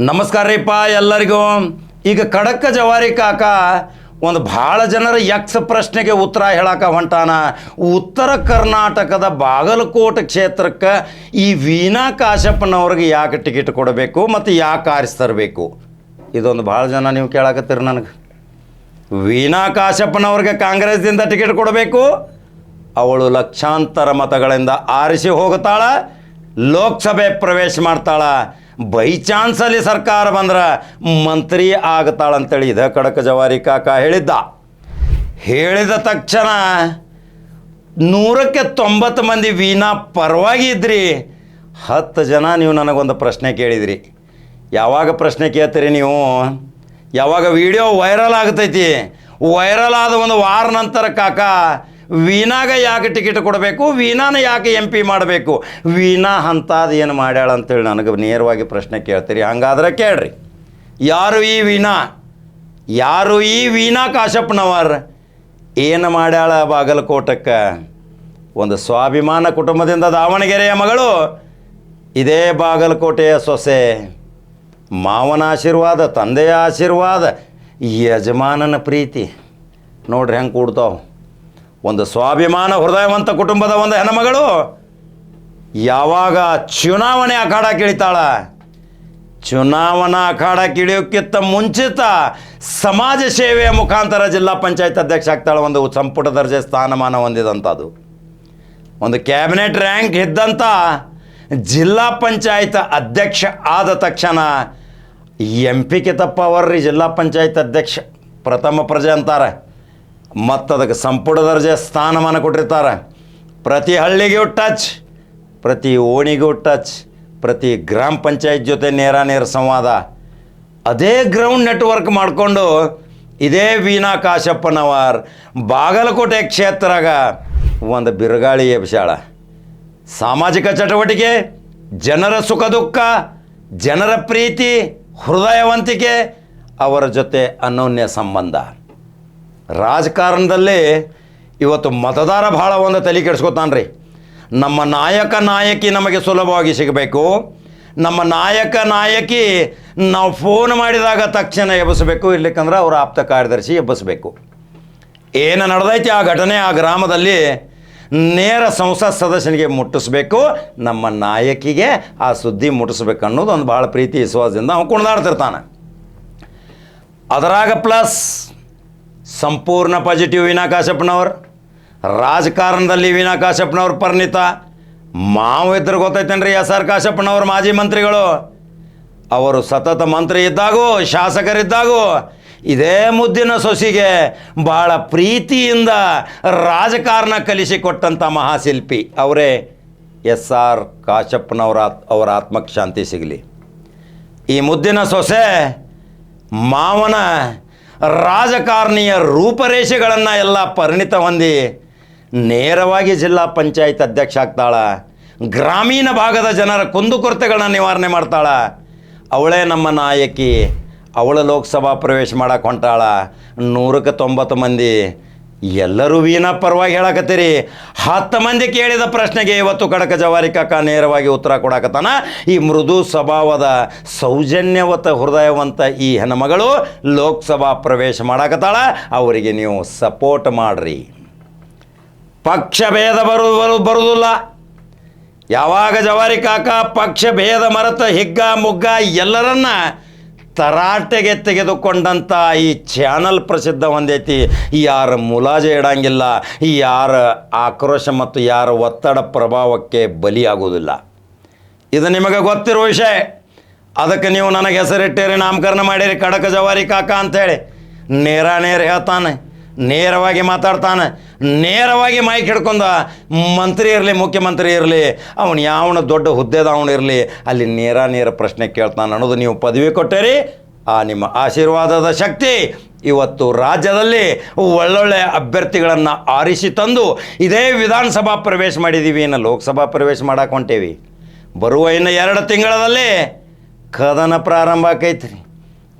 ನಮಸ್ಕಾರ ರೀಪ್ಪ ಎಲ್ಲರಿಗೂ. ಈಗ ಖಡಕ್ಕ ಜವಾರಿ ಕಾಕ ಒಂದು ಭಾಳ ಜನರ ಯಕ್ಷ ಪ್ರಶ್ನೆಗೆ ಉತ್ತರ ಹೇಳಕ್ಕ ಹೊಂಟಾನ. ಉತ್ತರ ಕರ್ನಾಟಕದ ಬಾಗಲಕೋಟೆ ಕ್ಷೇತ್ರಕ್ಕೆ ಈ ವೀಣಾ ಕಾಶಪ್ಪನವ್ರಿಗೆ ಯಾಕೆ ಟಿಕೆಟ್ ಕೊಡಬೇಕು ಮತ್ತು ಯಾಕೆ ಆರಿಸ್ತರಬೇಕು ಇದೊಂದು ಭಾಳ ಜನ ನೀವು ಕೇಳಕತ್ತೀರಿ ನನಗೆ. ವೀಣಾ ಕಾಶಪ್ಪನವ್ರಿಗೆ ಕಾಂಗ್ರೆಸ್ದಿಂದ ಟಿಕೆಟ್ ಕೊಡಬೇಕು. ಅವಳು ಲಕ್ಷಾಂತರ ಮತಗಳಿಂದ ಆರಿಸಿ ಹೋಗುತ್ತಾಳ. ಲೋಕಸಭೆ ಪ್ರವೇಶ ಮಾಡ್ತಾಳ. ಬೈ ಚಾನ್ಸಲ್ಲಿ ಸರ್ಕಾರ ಬಂದ್ರೆ ಮಂತ್ರಿ ಆಗ್ತಾಳಂತೇಳಿ ಇದ ಕಡಕ ಜವಾರಿ ಕಾಕ ಹೇಳಿದ್ದ. ಹೇಳಿದ ತಕ್ಷಣ ನೂರಕ್ಕೆ ತೊಂಬತ್ತು ಮಂದಿ ವೀಣಾ ಪರವಾಗಿ ಇದ್ರಿ. ಹತ್ತು ಜನ ನೀವು ನನಗೊಂದು ಪ್ರಶ್ನೆ ಕೇಳಿದ್ರಿ. ಯಾವಾಗ ಪ್ರಶ್ನೆ ಕೇಳ್ತೀರಿ ನೀವು? ಯಾವಾಗ ವಿಡಿಯೋ ವೈರಲ್ ಆಗ್ತೈತಿ? ವೈರಲ್ ಆದ ಒಂದು ವಾರ ನಂತರ ಕಾಕ ವೀಣಾಗ ಯಾಕೆ ಟಿಕೆಟ್ ಕೊಡಬೇಕು? ವೀಣಾನ ಯಾಕೆ ಎಂ ಪಿ ಮಾಡಬೇಕು? ವೀಣಾ ಅಂತಾದ ಏನು ಮಾಡ್ಯಾಳ ಅಂತೇಳಿ ನನಗೆ ನೇರವಾಗಿ ಪ್ರಶ್ನೆ ಕೇಳ್ತೀರಿ. ಹಂಗಾದ್ರೆ ಕೇಳ್ರಿ. ಯಾರು ಈ ವೀಣಾ? ಯಾರು ಈ ವೀಣಾ ಕಾಶಪ್ಪನವರ್? ಏನು ಮಾಡ್ಯಾಳ ಬಾಗಲಕೋಟಕ್ಕೆ? ಒಂದು ಸ್ವಾಭಿಮಾನ ಕುಟುಂಬದಿಂದ ದಾವಣಗೆರೆಯ ಮಗಳು, ಇದೇ ಬಾಗಲಕೋಟೆಯ ಸೊಸೆ, ಮಾವನ ಆಶೀರ್ವಾದ, ತಂದೆಯ ಆಶೀರ್ವಾದ, ಯಜಮಾನನ ಪ್ರೀತಿ. ನೋಡ್ರಿ ಹೆಂಗೆ ಕೂಡ್ತಾವ. ಒಂದು ಸ್ವಾಭಿಮಾನ ಹೃದಯವಂತ ಕುಟುಂಬದ ಒಂದು ಹೆಣ್ಣುಮಗಳು ಯಾವಾಗ ಚುನಾವಣೆ ಅಖಾಡ ಚುನಾವಣಾ ಅಖಾಡ ಕಿಳಿಯೋಕ್ಕಿಂತ ಮುಂಚಿತ ಸಮಾಜ ಸೇವೆಯ ಮುಖಾಂತರ ಜಿಲ್ಲಾ ಪಂಚಾಯತ್ ಅಧ್ಯಕ್ಷ ಆಗ್ತಾಳೆ ಒಂದು ಸಂಪುಟ ದರ್ಜೆ ಸ್ಥಾನಮಾನ ಹೊಂದಿದಂಥದ್ದು ಒಂದು ಕ್ಯಾಬಿನೆಟ್ ರ್ಯಾಂಕ್ ಇದ್ದಂಥ ಜಿಲ್ಲಾ ಪಂಚಾಯತ್ ಅಧ್ಯಕ್ಷ ಆದ ತಕ್ಷಣ ಎಂ ಪಿ ಕಿತಪ್ಪ ಅವರ್ರಿ ಜಿಲ್ಲಾ ಪಂಚಾಯತ್ ಅಧ್ಯಕ್ಷ ಪ್ರಥಮ ಪ್ರಜೆ ಅಂತಾರೆ. ಮತ್ತು ಅದಕ್ಕೆ ಸಂಪುಟ ದರ್ಜೆ ಸ್ಥಾನಮಾನ ಕೊಟ್ಟಿರ್ತಾರೆ. ಪ್ರತಿ ಹಳ್ಳಿಗೂ ಟಚ್, ಪ್ರತಿ ಓಣಿಗೂ ಟಚ್, ಪ್ರತಿ ಗ್ರಾಮ ಪಂಚಾಯತ್ ಜೊತೆ ನೇರ ನೇರ ಸಂವಾದ. ಅದೇ ಗ್ರೌಂಡ್ ನೆಟ್ವರ್ಕ್ ಮಾಡಿಕೊಂಡು ಇದೇ ವೀಣಾ ಕಾಶಪ್ಪನವರ್, ಬಾಗಲಕೋಟೆ ಕ್ಷೇತ್ರಾಗ ಒಂದು ಬಿರುಗಾಳಿ ಎಬ್ಸಾಳ ಸಾಮಾಜಿಕ ಚಟುವಟಿಕೆ, ಜನರ ಸುಖ ದುಃಖ, ಜನರ ಪ್ರೀತಿ, ಹೃದಯವಂತಿಕೆ, ಅವರ ಜೊತೆ ಅನೋನ್ಯ ಸಂಬಂಧ. ರಾಜಕಾರಣದಲ್ಲಿ ಇವತ್ತು ಮತದಾರ ಭಾಳ ಒಂದು ತಲೆ ಕೆಡಿಸ್ಕೊತಾನ್ರಿ. ನಮ್ಮ ನಾಯಕ ನಾಯಕಿ ನಮಗೆ ಸುಲಭವಾಗಿ ಸಿಗಬೇಕು. ನಮ್ಮ ನಾಯಕ ನಾಯಕಿ ನಾವು ಫೋನ್ ಮಾಡಿದಾಗ ತಕ್ಷಣ ಎಬ್ಬಿಸಬೇಕು, ಇರ್ಲಿಕ್ಕಂದ್ರೆ ಅವರ ಆಪ್ತ ಕಾರ್ಯದರ್ಶಿ ಎಬ್ಬಿಸಬೇಕು. ಏನು ನಡೆದೈತಿ ಆ ಘಟನೆ ಆ ಗ್ರಾಮದಲ್ಲಿ ನೇರ ಸಂಸತ್ ಸದಸ್ಯನಿಗೆ ಮುಟ್ಟಿಸ್ಬೇಕು, ನಮ್ಮ ನಾಯಕಿಗೆ ಆ ಸುದ್ದಿ ಮುಟ್ಟಿಸ್ಬೇಕು ಅನ್ನೋದು ಒಂದು ಭಾಳ ಪ್ರೀತಿ, ವಿಶ್ವಾಸದಿಂದ ಅವನು ಕುಣಿದಾಡ್ತಿರ್ತಾನೆ ಅದರಾಗ ಪ್ಲಸ್ ಸಂಪೂರ್ಣ ಪಾಸಿಟಿವ್ ವೀನಾ ಕಾಶಪ್ಪನವ್ರ ರಾಜಕಾರಣದಲ್ಲಿ ವೀನಾ ಕಾಶಪ್ಪನವ್ರ ಪರಿಣಿತ. ಮಾವು ಇದ್ರೆ ಗೊತ್ತೈತೇನ್ರಿ ಎಸ್ ಆರ್ ಕಾಶಪ್ಪನವ್ರ ಮಾಜಿ ಮಂತ್ರಿಗಳು. ಅವರು ಸತತ ಮಂತ್ರಿ ಇದ್ದಾಗೂ, ಶಾಸಕರಿದ್ದಾಗೂ, ಇದೇ ಮುದ್ದಿನ ಸೊಸಿಗೆ ಬಹಳ ಪ್ರೀತಿಯಿಂದ ರಾಜಕಾರಣ ಕಲಿಸಿಕೊಟ್ಟಂಥ ಮಹಾಶಿಲ್ಪಿ ಅವರೇ ಎಸ್ ಆರ್ ಕಾಶಪ್ಪನವರ ಅವರ ಆತ್ಮಕ್ಕೆ ಶಾಂತಿ ಸಿಗಲಿ. ಈ ಮುದ್ದಿನ ಸೊಸೆ ಮಾವನ ರಾಜಕಾರಣಿಯ ರೂಪರೇಷೆಗಳನ್ನು ಎಲ್ಲ ಪರಿಣಿತ ಹೊಂದಿ ನೇರವಾಗಿ ಜಿಲ್ಲಾ ಪಂಚಾಯತ್ ಅಧ್ಯಕ್ಷ ಆಗ್ತಾಳ. ಗ್ರಾಮೀಣ ಭಾಗದ ಜನರ ಕುಂದುಕೊರತೆಗಳನ್ನ ನಿವಾರಣೆ ಮಾಡ್ತಾಳ. ಅವಳೇ ನಮ್ಮ ನಾಯಕಿ. ಅವಳ ಲೋಕಸಭಾ ಪ್ರವೇಶ ಮಾಡಕ್ಕೆ ಹೊಂಟಾಳ. ನೂರಕ್ಕೆ ತೊಂಬತ್ತು ಮಂದಿ. ಎಲ್ಲರೂ ವೀಣಾ ಪರವಾಗಿ ಹೇಳಕತ್ತೀರಿ. ಹತ್ತು ಮಂದಿ ಕೇಳಿದ ಪ್ರಶ್ನೆಗೆ ಇವತ್ತು ಕಡಕ ಜವಾರಿ ಕಾಕ ನೇರವಾಗಿ ಉತ್ತರ ಕೊಡಕತ್ತಾನ. ಈ ಮೃದು ಸ್ವಭಾವದ ಸೌಜನ್ಯವತ ಹೃದಯವಂತ ಈ ಹೆಣ್ಮಗಳು ಲೋಕಸಭಾ ಪ್ರವೇಶ ಮಾಡಕತ್ತಾಳ. ಅವರಿಗೆ ನೀವು ಸಪೋರ್ಟ್ ಮಾಡ್ರಿ. ಪಕ್ಷ ಭೇದ ಬರು ಬರು, ಬರುವುದಿಲ್ಲ. ಯಾವಾಗ ಜವಾರಿ ಕಾಕ ಪಕ್ಷ ಭೇದ ಮರೆತ ಹಿಗ್ಗ, ಮುಗ್ಗ ಎಲ್ಲರನ್ನ ತರಾಟೆಗೆ ತೆಗೆದುಕೊಂಡಂಥ ಈ ಚಾನಲ್ ಪ್ರಸಿದ್ಧ ಹೊಂದೈತಿ. ಯಾರ ಮುಲಾಜೆ ಇಡಂಗಿಲ್ಲ, ಯಾರ ಆಕ್ರೋಶ ಮತ್ತು ಯಾರ ಒತ್ತಡ ಪ್ರಭಾವಕ್ಕೆ ಬಲಿಯಾಗುವುದಿಲ್ಲ. ಇದು ನಿಮಗೆ ಗೊತ್ತಿರೋ ವಿಷಯ. ಅದಕ್ಕೆ ನೀವು ನನಗೆ ಹೆಸರಿಟ್ಟಿರಿ, ನಾಮಕರಣ ಮಾಡಿರಿ, ಕಡಕ ಜವಾರಿ ಕಾಕ ಅಂಥೇಳಿ ನೇರ ನೇರ ಹೇಳ್ತಾನೆ. ನೇರವಾಗಿ ಮಾತಾಡ್ತಾನೆ. ನೇರವಾಗಿ ಮೈಕ್ ಹಿಡ್ಕೊಂಡ ಮಂತ್ರಿ ಇರಲಿ, ಮುಖ್ಯಮಂತ್ರಿ ಇರಲಿ, ಅವನು ಯಾವನ ದೊಡ್ಡ ಹುದ್ದೆದವನು ಇರಲಿ, ಅಲ್ಲಿ ನೇರ ನೇರ ಪ್ರಶ್ನೆ ಕೇಳ್ತಾನೆ. ಅನ್ನೋದು ನೀವು ಪದವಿ ಕೊಟ್ಟಿರಿ, ಆ ನಿಮ್ಮ ಆಶೀರ್ವಾದದ ಶಕ್ತಿ ಇವತ್ತು ರಾಜ್ಯದಲ್ಲಿ ಒಳ್ಳೊಳ್ಳೆ ಅಭ್ಯರ್ಥಿಗಳನ್ನು ಆರಿಸಿ ತಂದು ಇದೇ ವಿಧಾನಸಭಾ ಪ್ರವೇಶ ಮಾಡಿದ್ದೀವಿ ಇನ್ನು ಲೋಕಸಭಾ ಪ್ರವೇಶ ಮಾಡಕ್ಕೆ ಹೊಂಟೇವಿ. ಬರುವ ಇನ್ನು ಎರಡು ತಿಂಗಳಲ್ಲಿ ಕದನ ಪ್ರಾರಂಭ ಆಕೈತ್ರಿ.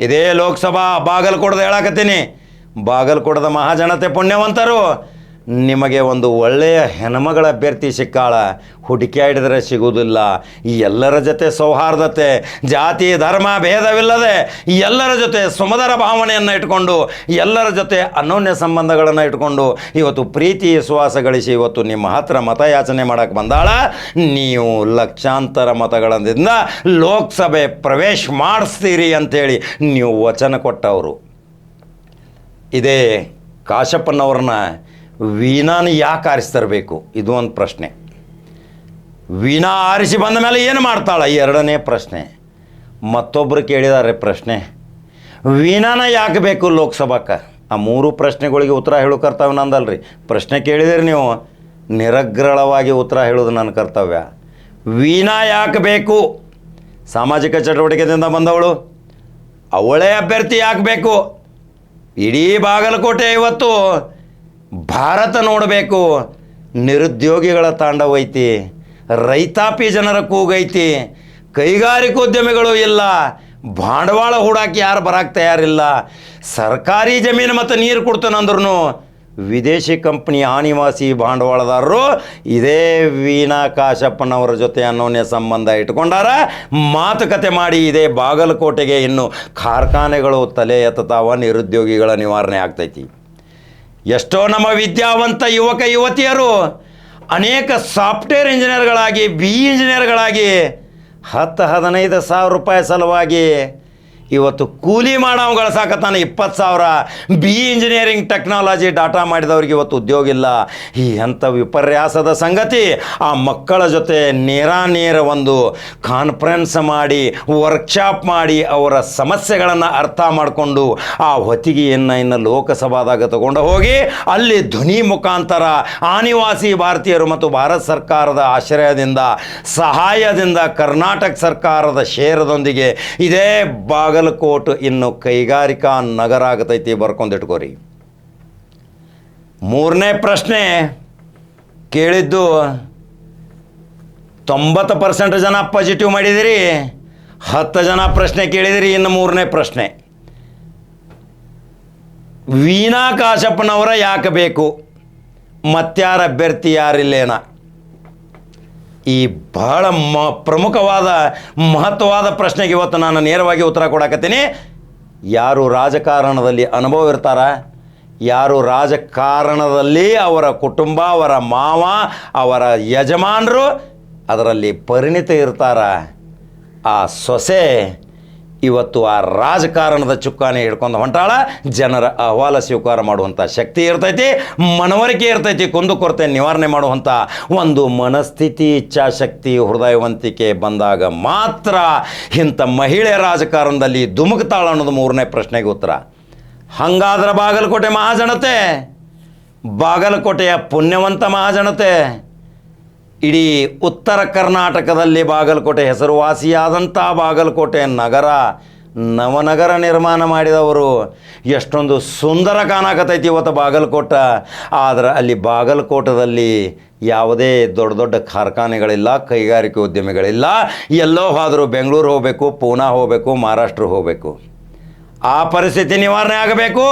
ಇದೇ ಲೋಕಸಭಾ ಬಾಗಲಕೋಟದ ಹೇಳಕತ್ತೀನಿ. ಬಾಗಲಕೋಟದ ಮಹಾಜನತೆ ಪುಣ್ಯವಂತರು, ನಿಮಗೆ ಒಂದು ಒಳ್ಳೆಯ ಹೆಣ್ಮಗಳ ಅಭ್ಯರ್ಥಿ ಸಿಕ್ಕಾಳ. ಹುಡುಕ್ಯಾಡಿದರೆ ಸಿಗುವುದಿಲ್ಲ. ಎಲ್ಲರ ಜೊತೆ ಸೌಹಾರ್ದತೆ, ಜಾತಿ, ಧರ್ಮ, ಭೇದವಿಲ್ಲದೆ ಎಲ್ಲರ ಜೊತೆ ಸುಮಧರ ಭಾವನೆಯನ್ನು ಇಟ್ಕೊಂಡು ಎಲ್ಲರ ಜೊತೆ ಅನ್ಯೋನ್ಯ ಸಂಬಂಧಗಳನ್ನು ಇಟ್ಕೊಂಡು ಇವತ್ತು ಪ್ರೀತಿ, ವಿಶ್ವಾಸ ಗಳಿಸಿ ಇವತ್ತು ನಿಮ್ಮ ಹತ್ರ ಮತಯಾಚನೆ ಮಾಡೋಕ್ಕೆ ಬಂದಾಳ. ನೀವು ಲಕ್ಷಾಂತರ ಮತಗಳಿಂದ ಲೋಕಸಭೆ ಪ್ರವೇಶ ಮಾಡಿಸ್ತೀರಿ ಅಂಥೇಳಿ ನೀವು ವಚನ ಕೊಟ್ಟವರು. ಇದೇ ಕಾಶಪ್ಪನವ್ರನ್ನ ವೀಣಾನ ಯಾಕೆ ಆರಿಸ್ತರಬೇಕು ಇದು ಒಂದು ಪ್ರಶ್ನೆ. ವೀಣಾ ಆರಿಸಿ ಬಂದ ಮೇಲೆ ಏನು ಮಾಡ್ತಾಳೆ? ಎರಡನೇ ಪ್ರಶ್ನೆ. ಮತ್ತೊಬ್ಬರು ಕೇಳಿದ್ದಾರೆ ಪ್ರಶ್ನೆ, ವೀಣಾನ ಯಾಕೆ ಬೇಕು ಲೋಕಸಭಾಕ್ಕೆ? ಆ ಮೂರು ಪ್ರಶ್ನೆಗಳಿಗೆ ಉತ್ತರ ಹೇಳೋ ಕರ್ತವ್ಯ ನಂದಲ್ರಿ. ಪ್ರಶ್ನೆ ಕೇಳಿದಿರಿ ನೀವು. ನಿರಗ್ರಳವಾಗಿ ಉತ್ತರ ಹೇಳೋದು ನನ್ನ ಕರ್ತವ್ಯ. ವೀಣಾ ಯಾಕೆ ಬೇಕು? ಸಾಮಾಜಿಕ ಚಟುವಟಿಕೆದಿಂದ ಬಂದವಳು. ಅವಳೇ ಅಭ್ಯರ್ಥಿ ಯಾಕೆ ಬೇಕು? ಇಡೀ ಬಾಗಲಕೋಟೆ ಇವತ್ತು ಭಾರತ ನೋಡಬೇಕು. ನಿರುದ್ಯೋಗಿಗಳ ತಾಂಡವೈತಿ ರೈತಾಪಿ ಜನರ ಕೂಗೈತಿ ಕೈಗಾರಿಕೋದ್ಯಮಿಗಳು ಇಲ್ಲ. ಬಂಡವಾಳ ಹೂಡಾಕಿ ಯಾರು ಬರಕ್ಕೆ ತಯಾರಿಲ್ಲ. ಸರ್ಕಾರಿ ಜಮೀನು ಮತ್ತು ನೀರು ಕೊಡ್ತಾನಂದ್ರೂ ವಿದೇಶಿ ಕಂಪ್ನಿಯ ಆನಿವಾಸಿ ಬಾಂಡವಾಳದಾರರು ಇದೇ ವೀಣಾ ಕಾಶಪ್ಪನವರ ಜೊತೆ ಅನೋನ್ಯ ಸಂಬಂಧ ಇಟ್ಕೊಂಡಾರ ಮಾತುಕತೆ ಮಾಡಿ ಇದೇ ಬಾಗಲಕೋಟೆಗೆ ಇನ್ನು ಕಾರ್ಖಾನೆಗಳು ತಲೆ ಎತ್ತತಾವ ನಿರುದ್ಯೋಗಿಗಳ ನಿವಾರಣೆ ಆಗ್ತೈತಿ. ಎಷ್ಟೋ ನಮ್ಮ ವಿದ್ಯಾವಂತ ಯುವಕ ಯುವತಿಯರು ಅನೇಕ ಸಾಫ್ಟ್ವೇರ್ ಇಂಜಿನಿಯರ್ಗಳಾಗಿ, ಬಿ ಇಂಜಿನಿಯರ್ಗಳಾಗಿ ಹತ್ತು ಹದಿನೈದು ಸಾವಿರ ರೂಪಾಯಿ ಸಲುವಾಗಿ ಇವತ್ತು ಕೂಲಿ ಮಾಡೋವ್ ಗಳಿಸಾಕತ್ತಾನೆ ಇಪ್ಪತ್ತು ಸಾವಿರ ಬಿ ಇಂಜಿನಿಯರಿಂಗ್ ಟೆಕ್ನಾಲಜಿ ಡಾಟಾ ಮಾಡಿದವ್ರಿಗೆ ಇವತ್ತು ಉದ್ಯೋಗ ಇಲ್ಲ. ಈ ಅಂಥ ವಿಪರ್ಯಾಸದ ಸಂಗತಿ ಆ ಮಕ್ಕಳ ಜೊತೆ ನೇರ ನೇರ ಒಂದು ಕಾನ್ಫರೆನ್ಸ್ ಮಾಡಿ ವರ್ಕ್ಶಾಪ್ ಮಾಡಿ ಅವರ ಸಮಸ್ಯೆಗಳನ್ನು ಅರ್ಥ ಮಾಡಿಕೊಂಡು ಆ ಹೊತ್ತಿಗೆಯನ್ನು ಇನ್ನು ಲೋಕಸಭಾದಾಗ ತಗೊಂಡು ಹೋಗಿ ಅಲ್ಲಿ ಧ್ವನಿ ಮುಖಾಂತರ ಆನಿವಾಸಿ ಭಾರತೀಯರು ಮತ್ತು ಭಾರತ ಸರ್ಕಾರದ ಆಶ್ರಯದಿಂದ, ಸಹಾಯದಿಂದ ಕರ್ನಾಟಕ ಸರ್ಕಾರದ ಶೇರದೊಂದಿಗೆ ಇದೇ ಬಾಗಲಕೋಟ್ ಇನ್ನು ಕೈಗಾರಿಕಾ ನಗರ ಆಗತೈತಿ ಬರ್ಕೊಂಡಿಟ್ಕೋರಿ ಮೂರನೇ ಪ್ರಶ್ನೆ ಕೇಳಿದ್ದು, ತೊಂಬತ್ತು ಪರ್ಸೆಂಟ್ ಜನ ಪಾಸಿಟಿವ್ ಮಾಡಿದಿರಿ, ಹತ್ತು ಜನ ಪ್ರಶ್ನೆ ಕೇಳಿದಿರಿ, ಇನ್ನು ಮೂರನೇ ಪ್ರಶ್ನೆ. ವೀಣಾ ಕಾಶಪ್ಪನವರ ಯಾಕೆ ಬೇಕು? ಮತ್ಯಾರ ಅಭ್ಯರ್ಥಿ ಯಾರಿಲ್ಲೇನ? ಈ ಬಹಳ ಮ, ಪ್ರಮುಖವಾದ, ಮಹತ್ವವಾದ ಪ್ರಶ್ನೆಗೆ ಇವತ್ತು ನಾನು ನೇರವಾಗಿ ಉತ್ತರ ಕೊಡಕತ್ತೀನಿ. ಯಾರು ರಾಜಕಾರಣದಲ್ಲಿ ಅನುಭವ ಇರ್ತಾರ? ಯಾರು ರಾಜಕಾರಣದಲ್ಲಿ ಅವರ ಕುಟುಂಬ, ಅವರ ಮಾವ, ಅವರ ಯಜಮಾನರು ಅದರಲ್ಲಿ ಪರಿಣಿತ ಇರ್ತಾರ? ಆ ಸೊಸೆ ಇವತ್ತು ಆ ರಾಜಕಾರಣದ ಚುಕ್ಕಾಣಿ ಹಿಡ್ಕೊಂಡು ಹೊಂಟಾಳ ಜನರ ಅಹವಾಲ ಸ್ವೀಕಾರ ಮಾಡುವಂಥ ಶಕ್ತಿ ಇರ್ತೈತಿ, ಮನವರಿಕೆ ಇರ್ತೈತಿ ಕುಂದುಕೊರತೆ ನಿವಾರಣೆ ಮಾಡುವಂಥ ಒಂದು ಮನಸ್ಥಿತಿ ಇಚ್ಛಾಶಕ್ತಿ ಹೃದಯವಂತಿಕೆ ಬಂದಾಗ ಮಾತ್ರ ಇಂಥ ಮಹಿಳೆ ರಾಜಕಾರಣದಲ್ಲಿ ಧುಮುಕ್ತಾಳ ಅನ್ನೋದು ಮೂರನೇ ಪ್ರಶ್ನೆಗೆ ಉತ್ತರ. ಹಂಗಾದ್ರೆ ಬಾಗಲಕೋಟೆ ಮಹಾಜನತೆ, ಬಾಗಲಕೋಟೆಯ ಪುಣ್ಯವಂತ ಮಹಾಜನತೆ ಇಡೀ ಉತ್ತರ ಕರ್ನಾಟಕದಲ್ಲಿ ಬಾಗಲಕೋಟೆ ಹೆಸರುವಾಸಿಯಾದಂಥ ಬಾಗಲಕೋಟೆ ನಗರ ನವನಗರ ನಿರ್ಮಾಣ ಮಾಡಿದವರು. ಎಷ್ಟೊಂದು ಸುಂದರ ಕಾಣಕತೈತಿ ಇವತ್ತು ಬಾಗಲಕೋಟ. ಆದರೆ ಅಲ್ಲಿ ಬಾಗಲಕೋಟದಲ್ಲಿ ಯಾವುದೇ ದೊಡ್ಡ ದೊಡ್ಡ ಕಾರ್ಖಾನೆಗಳಿಲ್ಲ, ಕೈಗಾರಿಕೆ ಉದ್ಯಮಿಗಳಿಲ್ಲ. ಎಲ್ಲೋ ಹೋದರೂ ಬೆಂಗಳೂರು ಹೋಗಬೇಕು, ಪೂನಾ ಹೋಗಬೇಕು, ಮಹಾರಾಷ್ಟ್ರ ಹೋಗಬೇಕು. ಆ ಪರಿಸ್ಥಿತಿ ನಿವಾರಣೆ ಆಗಬೇಕು.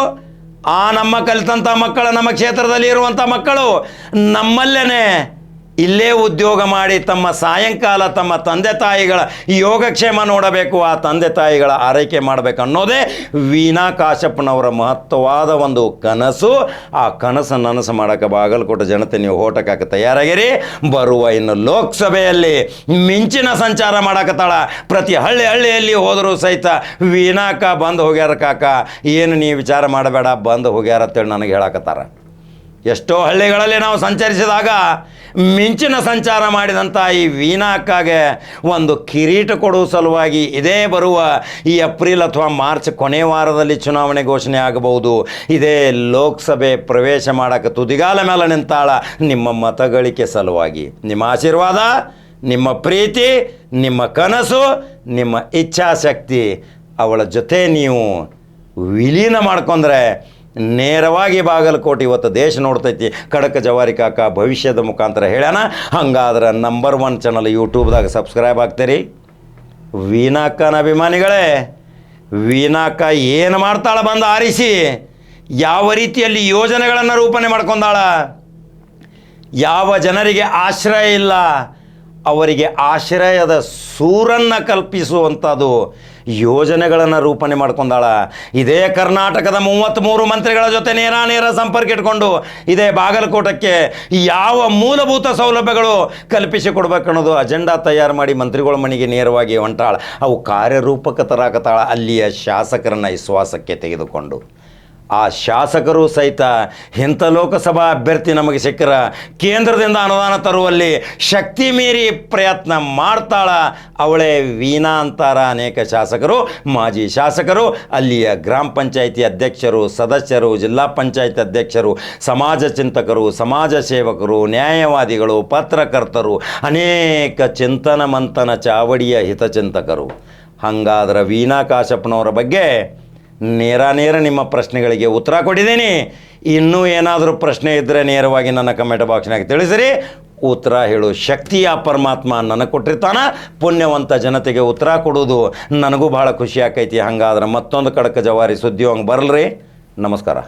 ಆ ನಮ್ಮ ಕಲಿತಂಥ ಮಕ್ಕಳು ನಮ್ಮ ಕ್ಷೇತ್ರದಲ್ಲಿ ಇರುವಂಥ ಮಕ್ಕಳು ನಮ್ಮಲ್ಲೇ ಇಲ್ಲೇ ಉದ್ಯೋಗ ಮಾಡಿ ತಮ್ಮ ಸಾಯಂಕಾಲ ತಮ್ಮ ತಂದೆ ತಾಯಿಗಳ ಯೋಗಕ್ಷೇಮ ನೋಡಬೇಕು, ಆ ತಂದೆ ತಾಯಿಗಳ ಆರೈಕೆ ಮಾಡಬೇಕು ಅನ್ನೋದೇ ವೀಣಾ ಕಾಶಪ್ಪನವರ ಮಹತ್ವವಾದ ಒಂದು ಕನಸು. ಆ ಕನಸನ್ನು ನನಸು ಮಾಡೋಕೆ ಬಾಗಲಕೋಟೆ ಜನತೆ, ನೀವು ಹೋಟಕ್ಕೆ ತಯಾರಾಗಿರಿ. ಬರುವ ಇನ್ನು ಲೋಕಸಭೆಯಲ್ಲಿ ಮಿಂಚಿನ ಸಂಚಾರ ಮಾಡಕತ್ತಾಳ. ಪ್ರತಿ ಹಳ್ಳಿ ಹಳ್ಳಿಯಲ್ಲಿ ಹೋದರೂ ಸಹಿತ ವೀಣಾಕ ಬಂದು ಹೋಗ್ಯಾರ ಕಾಕ. ಏನು ನೀವು ವಿಚಾರ ಮಾಡಬೇಡ, ಬಂದು ಹೋಗ್ಯಾರ ಅಂತೇಳಿ ನನಗೆ ಹೇಳಕತ್ತಾರ. ಎಷ್ಟೋ ಹಳ್ಳಿಗಳಲ್ಲಿ ನಾವು ಸಂಚರಿಸಿದಾಗ ಮಿಂಚಿನ ಸಂಚಾರ ಮಾಡಿದಂಥ ಈ ವೀಣಾಕ್ಕಾಗೆ ಒಂದು ಕಿರೀಟ ಕೊಡುವ ಸಲುವಾಗಿ ಇದೇ ಬರುವ ಈ ಏಪ್ರಿಲ್ ಅಥವಾ ಮಾರ್ಚ್ ಕೊನೆ ವಾರದಲ್ಲಿ ಚುನಾವಣೆ ಘೋಷಣೆ ಆಗಬಹುದು. ಇದೇ ಲೋಕಸಭೆ ಪ್ರವೇಶ ಮಾಡೋಕ್ಕೆ ತುದಿಗಾಲ ಮೇಲೆ ನಿಂತಾಳ ನಿಮ್ಮ ಮತಗಳಿಕೆ ಸಲುವಾಗಿ. ನಿಮ್ಮ ಆಶೀರ್ವಾದ, ನಿಮ್ಮ ಪ್ರೀತಿ, ನಿಮ್ಮ ಕನಸು, ನಿಮ್ಮ ಇಚ್ಛಾಶಕ್ತಿ ಅವಳ ಜೊತೆ ನೀವು ವಿಲೀನ ಮಾಡ್ಕೊಂಡ್ರೆ ನೇರವಾಗಿ ಬಾಗಲಕೋಟೆ ಇವತ್ತು ದೇಶ ನೋಡ್ತೈತಿ. ಖಡಕ ಜವಾರಿ ಕಾಕ ಭವಿಷ್ಯದ ಮುಖಾಂತರ ಹೇಳ್ಯಾನ. ಹಂಗಾದ್ರೆ ನಂಬರ್ ಒನ್ ಚಾನಲ್ ಯೂಟ್ಯೂಬ್ದಾಗ ಸಬ್ಸ್ಕ್ರೈಬ್ ಆಗ್ತೀರಿ. ವೀನಾಕ್ಕನ ಅಭಿಮಾನಿಗಳೇ ವೀನಾಕ್ಕ ಏನು ಮಾಡ್ತಾಳೆ ಬಂದು ಆರಿಸಿ. ಯಾವ ರೀತಿಯಲ್ಲಿ ಯೋಜನೆಗಳನ್ನು ರೂಪಣೆ ಮಾಡ್ಕೊಂಡಾಳ. ಯಾವ ಜನರಿಗೆ ಆಶ್ರಯ ಇಲ್ಲ. ಅವರಿಗೆ ಆಶ್ರಯದ ಸೂರನ್ನು ಕಲ್ಪಿಸುವಂಥದ್ದು ಯೋಜನೆಗಳನ್ನು ರೂಪಣೆ ಮಾಡ್ಕೊಂಡಾಳ. ಇದೇ ಕರ್ನಾಟಕದ ಮೂವತ್ತ್ಮೂರು ಮಂತ್ರಿಗಳ ಜೊತೆ ನೇರ ನೇರ ಸಂಪರ್ಕ ಇಟ್ಕೊಂಡು ಇದೇ ಬಾಗಲಕೋಟಕ್ಕೆ ಯಾವ ಮೂಲಭೂತ ಸೌಲಭ್ಯಗಳು ಕಲ್ಪಿಸಿ ಕೊಡ್ಬೇಕನ್ನೋದು ಅಜೆಂಡಾ ತಯಾರು ಮಾಡಿ ಮಂತ್ರಿಗಳ ಮನೆಗೆ ನೇರವಾಗಿ ಹೊಂಟಾಳ. ಅವು ಕಾರ್ಯರೂಪಕ್ಕೆ ತರಾಕತ್ತಾಳ ಅಲ್ಲಿಯ ಶಾಸಕರನ್ನು ವಿಶ್ವಾಸಕ್ಕೆ ತೆಗೆದುಕೊಂಡು. ಆ ಶಾಸಕರು ಸಹಿತ ಇಂಥ ಲೋಕಸಭಾ ಅಭ್ಯರ್ಥಿ ನಮಗೆ ಸಿಕ್ಕರ. ಕೇಂದ್ರದಿಂದ ಅನುದಾನ ತರುವಲ್ಲಿ ಶಕ್ತಿ ಮೀರಿ ಪ್ರಯತ್ನ ಮಾಡ್ತಾಳ ಅವಳೇ ವೀಣಾ ಅಂತಾರ ಅನೇಕ ಶಾಸಕರು. ಮಾಜಿ ಶಾಸಕರು, ಅಲ್ಲಿಯ ಗ್ರಾಮ ಪಂಚಾಯಿತಿ ಅಧ್ಯಕ್ಷರು, ಸದಸ್ಯರು, ಜಿಲ್ಲಾ ಪಂಚಾಯತ್ ಅಧ್ಯಕ್ಷರು, ಸಮಾಜ ಚಿಂತಕರು, ಸಮಾಜ ಸೇವಕರು, ನ್ಯಾಯವಾದಿಗಳು, ಪತ್ರಕರ್ತರು, ಅನೇಕ ಚಿಂತನ ಮಂಥನ ಚಾವಡಿಯ ಹಿತಚಿಂತಕರು. ಹಾಗಾದ್ರೆ ವೀಣಾ ಕಾಶಪ್ಪನವರ ಬಗ್ಗೆ ನೇರ ನೇರ ನಿಮ್ಮ ಪ್ರಶ್ನೆಗಳಿಗೆ ಉತ್ತರ ಕೊಟ್ಟಿದ್ದೀನಿ. ಇನ್ನೂ ಏನಾದರೂ ಪ್ರಶ್ನೆ ಇದ್ದರೆ ನೇರವಾಗಿ ನನ್ನ ಕಮೆಂಟ್ ಬಾಕ್ಸ್ನಾಗ ತಿಳಿಸಿರಿ. ಉತ್ತರ ಹೇಳು. ಶಕ್ತಿಯ ಪರಮಾತ್ಮ ನನಗೆ ಕೊಟ್ಟಿರ್ತಾನ. ಪುಣ್ಯವಂತ ಜನತೆಗೆ ಉತ್ತರ ಕೊಡೋದು ನನಗೂ ಭಾಳ ಖುಷಿ ಆಕೈತಿ. ಹಂಗಾದ್ರೆ ಮತ್ತೊಂದು ಕಡಕ ಜವಾರಿ ಸುದ್ದಿ ಹಂಗೆ ಬರಲ್ರಿ. ನಮಸ್ಕಾರ.